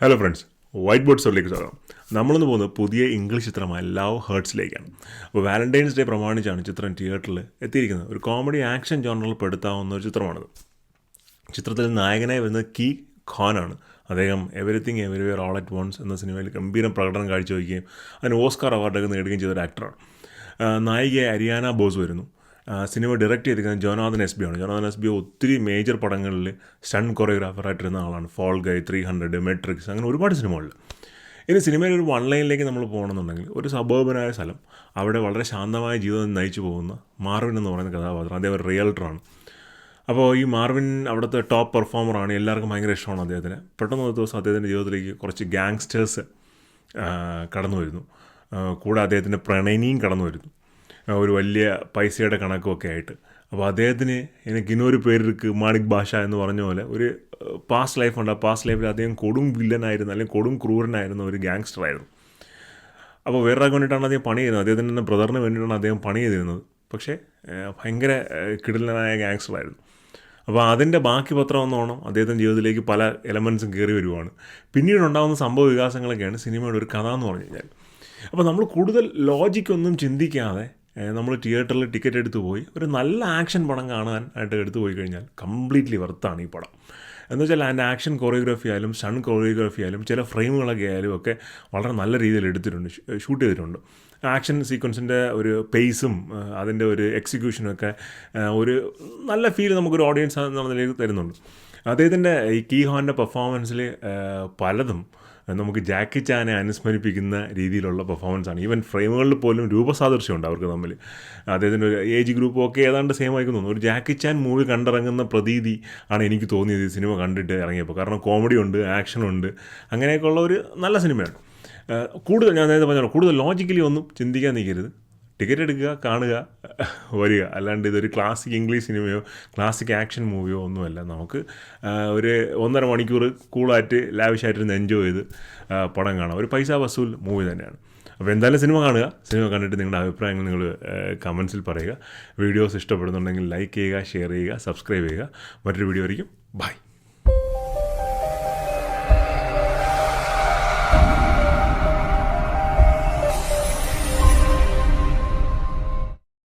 Hello friends white board സ്റ്റോറിലേക്ക് സ്വാഗതം. നമ്മളൊന്ന് പോകുന്നത് പുതിയ ഇംഗ്ലീഷ് ചിത്രമായ ലവ് ഹേർട്സിലേക്കാണ് അപ്പോൾ വാലന്റൈൻസ് ഡേ പ്രമാണിച്ചാണ് ചിത്രം തിയേറ്ററിൽ എത്തിയിരിക്കുന്നത്. ഒരു കോമഡി ആക്ഷൻ ജോണറിൽ പെടുത്താവുന്ന ഒരു ചിത്രമാണിത്. ചിത്രത്തിൽ നായകനായി വരുന്നത് കീ ഖാനാണ് അദ്ദേഹം everything everywhere all at once എന്ന സിനിമയിൽ ഗംഭീരം പ്രകടനം കാഴ്ചവെക്കുകയും അതിന് ഓസ്കാർ അവാർഡൊക്കെ നേടുകയും ചെയ്ത ഒരു ആക്ടറാണ് നായികയായി നായികയെ അരിയാന ബോസ് വരുന്നു. സിനിമ ഡയറക്റ്റ് ചെയ്തിരിക്കുന്നത് ജോനാഥൻ എസ് ബി ആണ്. ജോനാഥൻ എസ് ബി ഒത്തിരി മേജർ പടങ്ങളിൽ സ്റ്റൺ കൊറിയോഗ്രാഫറായിട്ടിരുന്ന ആളാണ്. Fall Guy three hundred Matrix അങ്ങനെ ഒരുപാട് സിനിമകളിൽ ഇനി സിനിമയിൽ ഒരു വൺ ലൈനിലേക്ക് നമ്മൾ പോകണമെന്നുണ്ടെങ്കിൽ ഒരു സബോബനായ സ്ഥലം അവിടെ വളരെ ശാന്തമായ ജീവിതം നയിച്ചു പോകുന്ന മാർവിൻ എന്ന് പറയുന്ന കഥാപാത്രം. അദ്ദേഹം ഒരു റിയൽട്ടറാണ് അപ്പോൾ ഈ മാർവിൻ അവിടുത്തെ ടോപ്പ് പെർഫോമറാണ് എല്ലാവർക്കും ഭയങ്കര ഇഷ്ടമാണ് അദ്ദേഹത്തിന്. പെട്ടെന്ന് ഒരു ദിവസം അദ്ദേഹത്തിന്റെ ജീവിതത്തിലേക്ക് കുറച്ച് ഗാങ്സ്റ്റേഴ്സ് കടന്നു വരുന്നു കൂടെ അദ്ദേഹത്തിന്റെ പ്രണയിനിയും കടന്നു വരുന്നു ഒരു വലിയ പൈസയുടെ കണക്കുമൊക്കെ ആയിട്ട്. അപ്പോൾ അദ്ദേഹത്തിന് എനിക്ക് ഇന്നൊരു പേരിക്ക് മാണിക് ഭാഷ എന്ന് പറഞ്ഞ പോലെ ഒരു പാസ്റ്റ് ലൈഫുണ്ട് ആ പാസ്റ്റ് ലൈഫിൽ അദ്ദേഹം കൊടും വില്ലനായിരുന്നു. അല്ലെങ്കിൽ കൊടും ക്രൂരനായിരുന്ന. ഒരു ഗാങ്സ്റ്റർ ആയിരുന്നു. അപ്പോൾ വേറൊരാൾക്ക് വേണ്ടിയിട്ടാണ് അദ്ദേഹം പണി ചെയ്യുന്നത് അദ്ദേഹത്തിന്റെ തന്നെ ബ്രദറിന് വേണ്ടിയിട്ടാണ് അദ്ദേഹം പണി ചെയ്തിരുന്നത്. പക്ഷേ ഭയങ്കര കിടലനായ ഗ്യാങ്സ്റ്ററായിരുന്നു അപ്പോൾ അതിന്റെ ബാക്കി പത്രം എന്നോണം അദ്ദേഹത്തിന്റെ ജീവിതത്തിലേക്ക് പല എലമെൻസും കയറി വരുവാണ്. പിന്നീട് ഉണ്ടാകുന്ന സംഭവ വികാസങ്ങളൊക്കെയാണ് സിനിമയുടെ ഒരു കഥ എന്ന് പറഞ്ഞു കഴിഞ്ഞാൽ. അപ്പോൾ നമ്മൾ കൂടുതൽ ലോജിക്കൊന്നും ചിന്തിക്കാതെ നമ്മൾ തിയേറ്ററിൽ ടിക്കറ്റ് എടുത്തു പോയി. ഒരു നല്ല ആക്ഷൻ പടം കാണാൻ ആയിട്ട് എടുത്തു പോയി കഴിഞ്ഞാൽ കംപ്ലീറ്റ്ലി വെർത്താണ് ഈ പടം. എന്ന് വെച്ചാൽ അതിന്റെ ആക്ഷൻ കൊറിയോഗ്രാഫി ആയാലും സൺ കൊറിയോഗ്രാഫി ആയാലും ചില ഫ്രെയിമുകളൊക്കെ ആയാലും ഒക്കെ വളരെ നല്ല രീതിയിൽ എടുത്തിട്ടുണ്ട് ഷൂട്ട് ചെയ്തിട്ടുണ്ട്. ആക്ഷൻ സീക്വൻസിന്റെ ഒരു പേസും അതിന്റെ ഒരു എക്സിക്യൂഷനും ഒക്കെ ഒരു നല്ല ഫീൽ നമുക്കൊരു ഓഡിയൻസ് നമ്മളിലേക്ക് നിലയിൽ തരുന്നുണ്ട്. അദ്ദേഹത്തിന്റെ ഈ കീ ഹോന്റെ പെർഫോമൻസിൽ പലതും നമുക്ക് ജാക്കി ചാനെ അനുസ്മരിപ്പിക്കുന്ന രീതിയിലുള്ള പെർഫോമൻസ് ആണ്. ഈവൻ ഫ്രെയിമുകളിൽ പോലും രൂപസാദൃശ്യമുണ്ട് അവർക്ക് തമ്മിൽ. അദ്ദേഹത്തിന്റെ ഒരു ഏജ് ഗ്രൂപ്പ് ഒക്കെ ഏതാണ്ട് സെയിം ആയിരിക്കും തോന്നുന്നു. ഒരു ജാക്കി ചാൻ മൂവി കണ്ടിറങ്ങുന്ന പ്രതീതി ആണ് എനിക്ക് തോന്നിയത് ഈ സിനിമ കണ്ടിട്ട് ഇറങ്ങിയപ്പോൾ കാരണം കോമഡി ഉണ്ട് ആക്ഷൻ ഉണ്ട് അങ്ങനെയൊക്കെയുള്ള ഒരു നല്ല സിനിമയാണ് കൂടുതൽ ഞാൻ നേരത്തെ പറഞ്ഞല്ലോ കൂടുതൽ ലോജിക്കലി ഒന്നും ചിന്തിക്കാൻ നിൽക്കരുത്. ടിക്കറ്റ് എടുക്കുക കാണുക വരിക. അല്ലാണ്ട് ഇതൊരു ക്ലാസിക് ഇംഗ്ലീഷ് സിനിമയോ ക്ലാസിക് ആക്ഷൻ മൂവിയോ ഒന്നുമല്ല. നമുക്ക് ഒരു ഒന്നര മണിക്കൂർ കൂളായിട്ട് ലാവിഷായിട്ടിരുന്ന് എൻജോയ് ചെയ്ത് പടം കാണാം. ഒരു പൈസ വസൂൽ മൂവി തന്നെയാണ്. അപ്പോൾ എന്തായാലും സിനിമ കാണുക. സിനിമ കണ്ടിട്ട് നിങ്ങളുടെ അഭിപ്രായങ്ങൾ നിങ്ങൾ കമൻസിൽ പറയുക. വീഡിയോസ് ഇഷ്ടപ്പെടുന്നുണ്ടെങ്കിൽ ലൈക്ക് ചെയ്യുക ഷെയർ ചെയ്യുക സബ്സ്ക്രൈബ് ചെയ്യുക. മറ്റൊരു വീഡിയോ ആയിരിക്കും. ബൈ